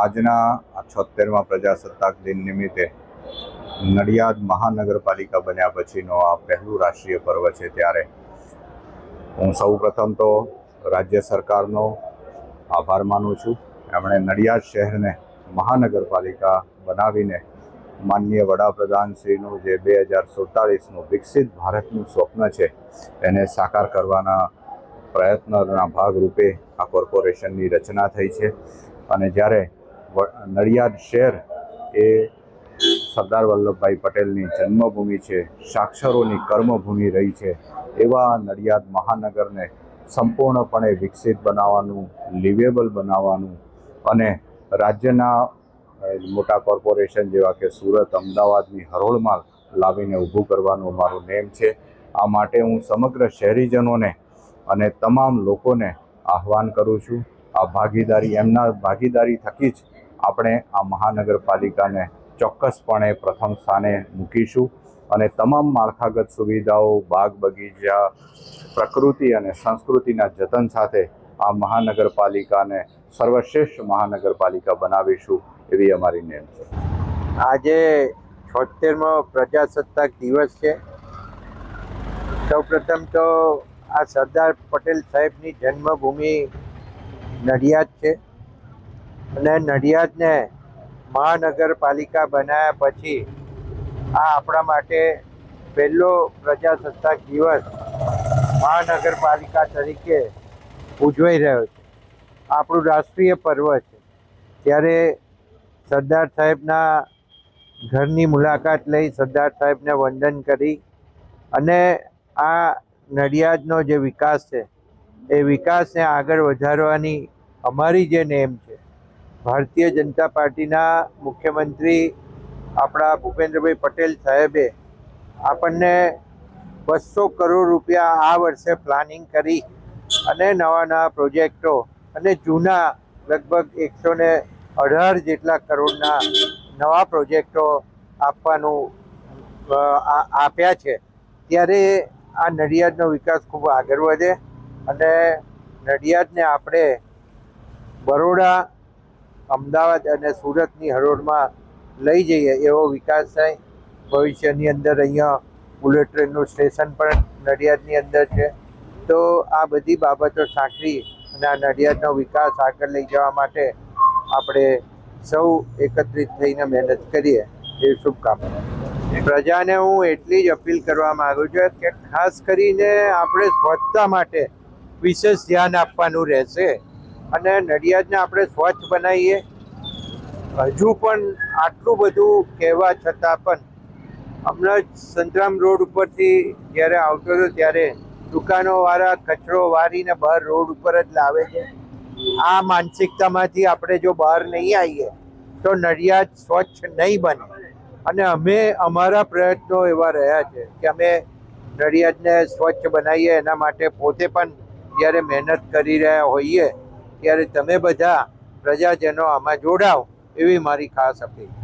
આજના આ પ્રજાસત્તાક દિન નિમિત્તે નડિયાદ મહાનગરપાલિકા બન્યા પછીનો આ પહેલું રાષ્ટ્રીય પર્વ છે ત્યારે હું સૌ તો રાજ્ય સરકારનો આભાર માનું છું. એમણે નડિયાદ શહેરને મહાનગરપાલિકા બનાવીને માનનીય વડાપ્રધાનશ્રીનું જે બે હજાર સુડતાલીસનું વિકસિત ભારતનું સ્વપ્ન છે, એને સાકાર કરવાના પ્રયત્નના ભાગરૂપે આ કોર્પોરેશનની રચના થઈ છે. અને જ્યારે નડિયાદ શહેર એ સરદાર વલ્લભભાઈ પટેલની જન્મભૂમિ છે, સાક્ષરોની કર્મભૂમિ રહી છે, એવા નડિયાદ મહાનગરને સંપૂર્ણપણે વિકસિત બનાવવાનું, લિવેબલ બનાવવાનું અને રાજ્યના મોટા કોર્પોરેશન જેવા કે સુરત, અમદાવાદની હરોળમાં લાવીને ઊભું કરવાનું મારું નેમ છે. આ માટે હું સમગ્ર શહેરીજનોને અને તમામ લોકોને આહવાન કરું છું. આ ભાગીદારી, એમના ભાગીદારી થકી જ આપણે આ મહાનગરપાલિકાને ચોક્કસપણે પ્રથમ સ્થાને મૂકીશું અને તમામ માળખાગત સુવિધાઓ, બાગ બગીચા, પ્રકૃતિ અને સંસ્કૃતિના જતન સાથે આ મહાનગરપાલિકાને સર્વશ્રેષ્ઠ મહાનગરપાલિકા બનાવીશું એવી અમારી નેમ છે. આજે છોતેરમો પ્રજાસત્તાક દિવસ છે. સૌપ્રથમ તો આ સરદાર પટેલ સાહેબની જન્મભૂમિ નડિયાદ છે. અને નડિયાદને મહાનગરપાલિકા બનાવ્યા પછી આ આપણા માટે પહેલો પ્રજાસત્તાક દિવસ મહાનગરપાલિકા તરીકે ઉજવાઈ રહ્યો છે. આપણું રાષ્ટ્રીય પર્વ છે. ત્યારે સરદાર સાહેબના ઘરની મુલાકાત લઈ સરદાર સાહેબને વંદન કરી અને આ નડિયાદનો જે વિકાસ છે, એ વિકાસને આગળ વધારવાની અમારી જે નેમ છે ભારતીય જનતા પાર્ટીના મુખ્યમંત્રી આપણા ભૂપેન્દ્રભાઈ પટેલ સાહેબે આપણને બસો કરોડ રૂપિયા આ વર્ષે પ્લાનિંગ કરી અને નવા નવા પ્રોજેક્ટો અને જૂના લગભગ એકસો ને અઢાર જેટલા કરોડના નવા પ્રોજેક્ટો આપવાનું આપ્યા છે. ત્યારે આ નડિયાદનો વિકાસ ખૂબ આગળ વધે અને નડિયાદને આપણે બરોડા અમદાવાદ અને સુરતની હરોળમાં લઈ જઈએ એવો વિકાસ થાય. ભવિષ્યની અંદર અહીંયા બુલેટ ટ્રેનનું સ્ટેશન પણ નડિયાદની અંદર છે. તો આ બધી બાબતો સાંકળી અને આ નડિયાદનો વિકાસ આગળ લઈ જવા માટે આપણે સૌ એકત્રિત થઈને મહેનત કરીએ એ શુભકામના. પ્રજાને હું એટલી જ અપીલ કરવા માગું છું કે ખાસ કરીને આપણે સ્વચ્છતા માટે વિશેષ ધ્યાન આપવાનું રહેશે. અને નડિયાદને આપણે સ્વચ્છ બનાવીએ. હજુ પણ આટલું બધું કહેવા છતાં પણ હમણાં જ સંતરામ રોડ ઉપરથી જ્યારે આવતો હતો ત્યારે દુકાનોવાળા કચરો વારીને બહાર રોડ ઉપર જ લાવે છે. આ માનસિકતામાંથી આપણે જો બહાર નહીં આવીએ તો નડિયાદ સ્વચ્છ નહીં બને. અને અમે અમારા પ્રયત્નો એવા રહ્યા છે કે અમે નડિયાદને સ્વચ્છ બનાવીએ. એના માટે પોતે પણ જ્યારે મહેનત કરી રહ્યા હોઈએ ત્યારે તમે બધા પ્રજાજનો આમાં જોડાઓ એવી મારી ખાસ અપીલ